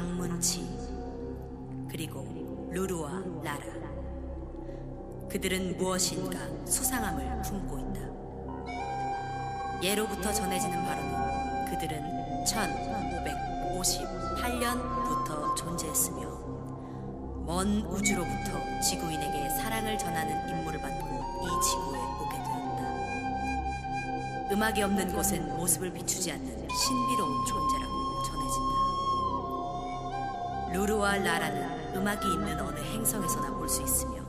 박문치 그리고 루루와 라라 그들은 무엇인가 수상함을 품고 있다. 예로부터 전해지는 바로는 그들은 1558년부터 존재했으며 먼 우주로부터 지구인에게 사랑을 전하는 임무를 받고 이 지구에 오게 되었다. 음악이 없는 곳엔 모습을 비추지 않는 신비로운 전해진다. 루루와 라라는 음악이 있는 어느 행성에서나 볼 수 있으며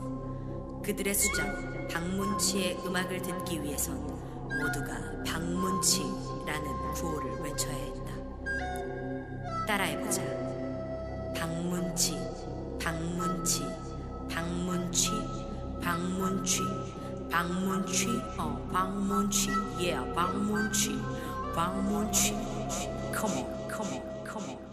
그들의 수장 박문치의 음악을 듣기 위해선 모두가 박문치라는 구호를 외쳐야 했다. 따라해보자. 박문치, 박문치, 박문치, 박문치, 박문치, 어, 박문치, yeah, 박문치, 박문치. Come on, come on, come on,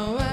know.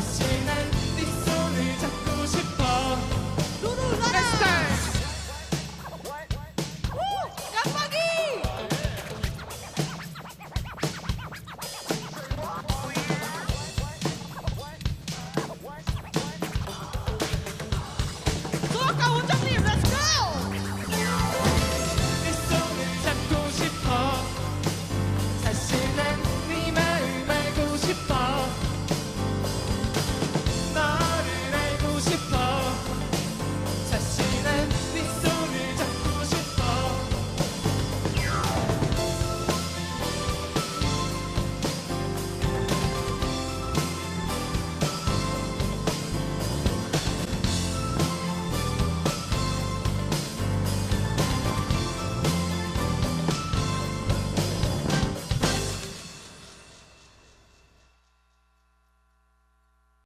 사